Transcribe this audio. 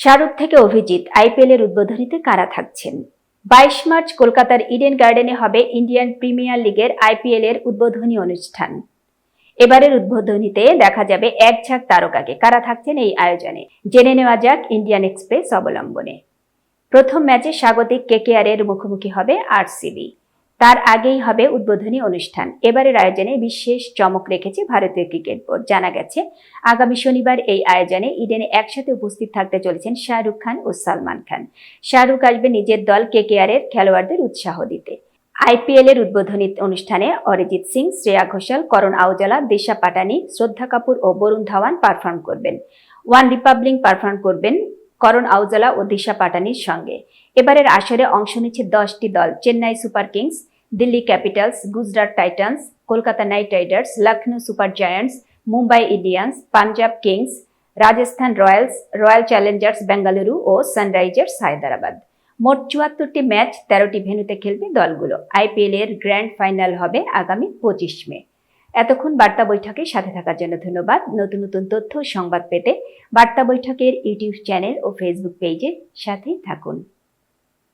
শাহরুখ থেকে অভিজিৎ আইপিএল এর উদ্বোধনীতে কারা থাকছেন? বাইশ মার্চ কলকাতার ইডেন গার্ডেনে হবে ইন্ডিয়ান প্রিমিয়ার লিগের আইপিএল এর উদ্বোধনী অনুষ্ঠান। এবারের উদ্বোধনীতে দেখা যাবে এক ঝাঁক তারকাকে। কারা থাকছেন এই আয়োজনে? জেনে নেওয়া যাক ইন্ডিয়ান এক্সপ্রেস অবলম্বনে। প্রথম ম্যাচে স্বাগতিক কেকেআর এর মুখোমুখি হবে আরসিবি। তার আগেই হবে উদ্বোধনী অনুষ্ঠান। এবারের আয়োজনে বিশেষ চমক রেখেছে ভারতীয় ক্রিকেট বোর্ড। জানা গেছে, আগামী শনিবার এই আয়োজনে ইডেনে একসাথে উপস্থিত থাকতে চলেছেন শাহরুখ খান ও সালমান খান। শাহরুখ আসবে নিজের দল কেকেআর এর খেলোয়াড়দের উৎসাহ দিতে। আইপিএল এর উদ্বোধনী অনুষ্ঠানে অরিজিৎ সিং, শ্রেয়া ঘোষাল, করণ আউজালা, দিশা পাটানি, শ্রদ্ধা কাপুর ও বরুণ ধাওয়ান পারফর্ম করবেন। ওয়ান রিপাবলিক পারফর্ম করবেন করণ আউজালা ও দিশা পাটানির সঙ্গে। এবারের আসরে অংশ নিচ্ছে দশটি দল, Chennai super kings Delhi capitals, Gujarat titans, Kolkata knight riders Lucknow super giants, Mumbai Indians, Punjab kings, Rajasthan royals, royal challengers Bengaluru ও সানরাইজার্স হায়দ্রাবাদ। মোট চুয়াত্তরটি ম্যাচ, তেরোটি ভেন্যুতে খেলবে দলগুলো। আইপিএল এর গ্র্যান্ড ফাইনাল হবে আগামী পঁচিশ মে। এতক্ষণ বার্তা বৈঠকের সাথে থাকার জন্য ধন্যবাদ। নতুন নতুন তথ্য সংবাদ পেতে বার্তা বৈঠকের ইউটিউব চ্যানেল ও ফেসবুক পেজের সাথেই থাকুন।